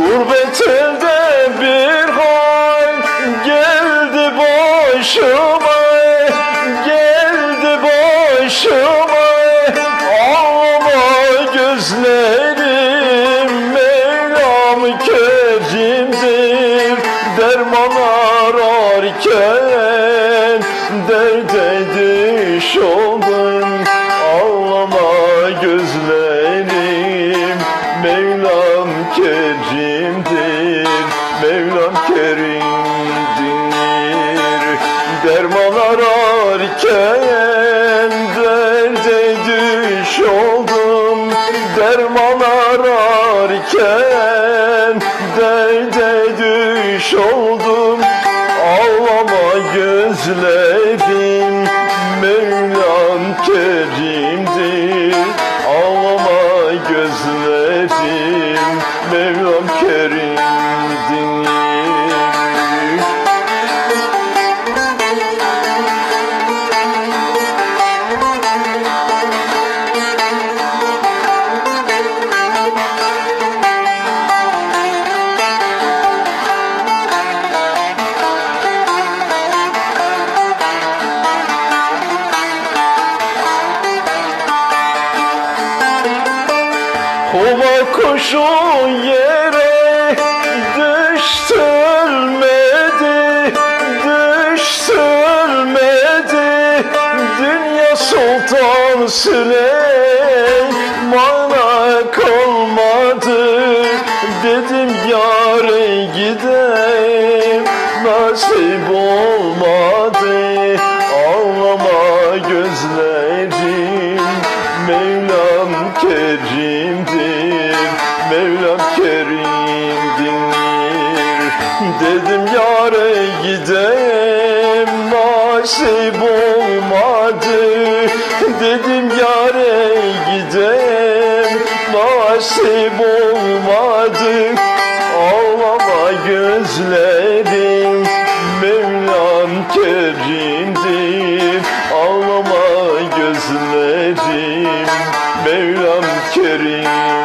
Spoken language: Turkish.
Gurbet elde bir hal geldi başıma Geldi başıma. Ağlama gözlerim Mevlam kerimdir. Derman ararken derde düş oldum Ağlama gözlerim kerimdir Mevlam kerimdir. Derman ararken derde düş oldum. Derman ararken derde düş oldum. Ağlama gözlerim Mevlam kerimdir. Ağlama gözlerim Mevlam kerimdir Kova kuşu yere düşürmedi, düşürmedi. Dünya Sultan Süleyman'a kalmadı. Dedim yare gideyim, nasip olmadı. Ağlama gözlerim, Mevlam kerimdir, Dedim yare gidem nasip olmadı Dedim yare gidem nasip olmadı Ağlama gözlerim Mevlam kerimdir. Ağlama gözlerim Mevlam kerim